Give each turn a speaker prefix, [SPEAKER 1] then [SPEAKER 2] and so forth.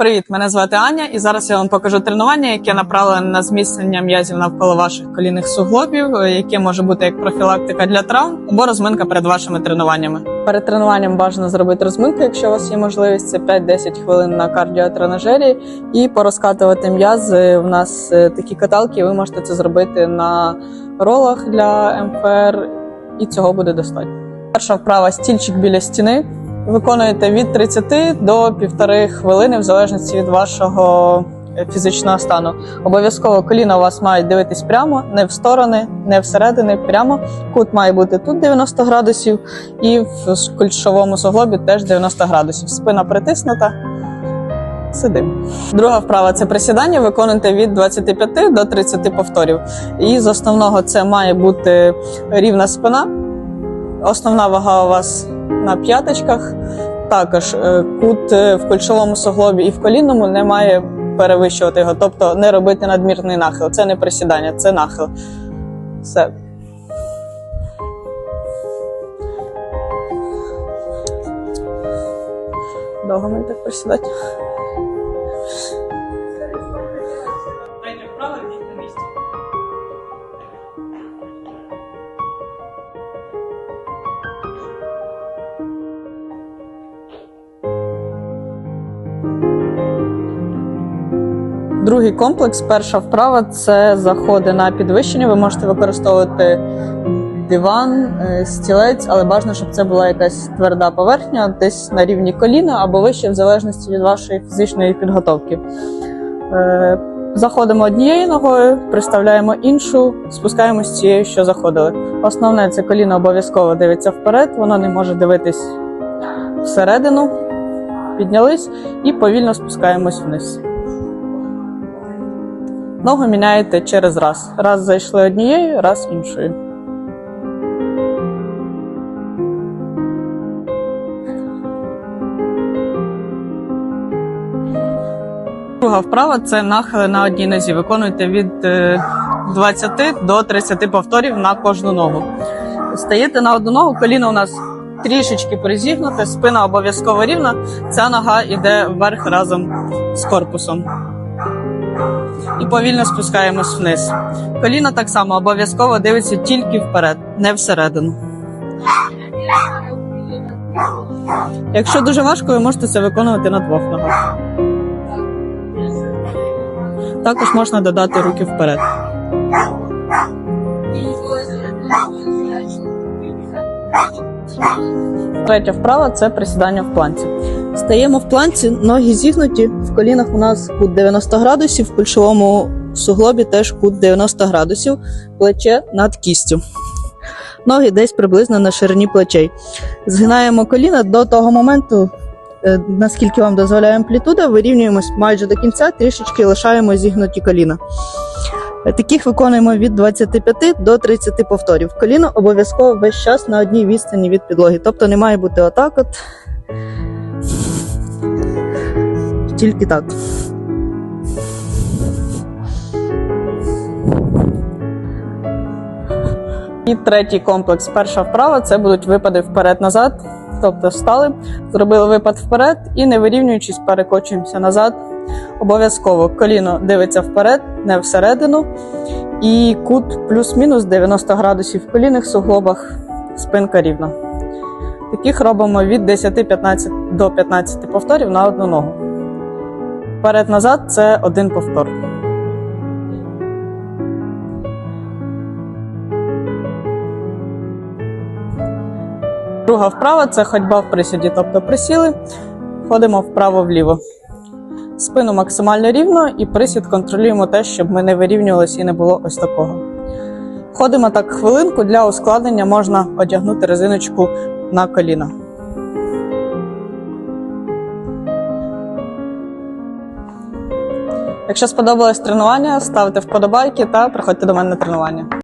[SPEAKER 1] Привіт, мене звати Аня, і зараз я вам покажу тренування, яке направлене на зміцнення м'язів навколо ваших колінних суглобів, е, яке може бути як профілактика для травм або розминка перед вашими тренуваннями. Перед тренуванням бажано зробити розминку, якщо у вас є можливість, це 5-10 хвилин на кардіотренажері і порозкатувати м'язи. У нас е, такі каталки, ви можете це зробити на ролах для МФР, і цього буде достатньо. Перша вправа стільчик біля стіни. Виконуєте від 30 до півтори хвилини, в залежності від вашого е, фізичного стану. Обов'язково коліна у вас мають дивитись прямо, не в сторони, не всередини, прямо. Кут має бути тут 90 градусів, і в кульшовому суглобі теж 90 градусів. Спина притиснута. Сидимо. Друга вправа це присідання. Виконуйте від 25 до 30 повторів. І з основного це має бути рівна спина. Основна вага у вас на п'яточках. Також е, кут е, в кульшовому суглобі і в колінному не має перевищувати його, тобто не робити надмірний нахил. Це не присідання, це нахил. Все. Довго мені так присідати. Другий комплекс, перша вправа це заходи на підвищення. Ви можете використовувати диван, е, стілець, але бажано, щоб це була якась тверда поверхня, десь на рівні коліна або вище, в залежності від вашої фізичної підготовки. Е, Заходимо однією ногою, приставляємо іншу, спускаємось з цією, що заходили. Основне це коліно обов'язково дивиться вперед, воно не може дивитись всередину. Піднялись і повільно спускаємось вниз. Ногу міняєте через раз. Раз зайшли однією, раз іншою. Друга вправа це нахили на одній нозі. Виконуйте від е, 20 до 30 повторів на кожну ногу. Стаєте на одну ногу, коліно у нас трішечки призігнуте, спина обов'язково рівна. Ця нога йде вверх разом з корпусом і повільно спускаємось вниз. Коліно так само обов'язково дивиться тільки вперед, не всередину. Якщо дуже важко, ви можете це виконувати на двох ногах. Також можна додати руки вперед. Третя вправа це присідання в планці. Стаємо в планці, ноги зігнуті, в колінах у нас кут 90 градусів, в кульшовому суглобі теж кут 90 градусів, плече над кістю. Ноги десь приблизно на ширині плечей. Згинаємо коліна до того моменту, е, наскільки вам дозволяє амплітуда, вирівнюємось майже до кінця, трішечки лишаємо зігнуті коліна. Е, Таких виконуємо від 25 до 30 повторів. Коліно обов'язково весь час на одній відстані від підлоги. Тобто не має бути отак от. Тільки так. І третій комплекс. Перша вправа це будуть випади вперед-назад. Тобто встали, зробили випад вперед і не вирівнюючись, перекочуємося назад. Обов'язково коліно дивиться вперед, не всередину. І кут плюс-мінус 90 градусів в колінних суглобах, спинка рівна. Таких робимо від 10-15 до 15 повторів на одну ногу. Вперед-назад це один повтор. Друга вправа це ходьба в присіді, тобто присіли, ходимо вправо-вліво. Спину максимально рівно і присід контролюємо те, щоб ми не вирівнювалися і не було ось такого. Ходимо так хвилинку, для ускладнення можна одягнути резиночку на коліна. Якщо сподобалось тренування, ставте вподобайки та приходьте до мене на тренування.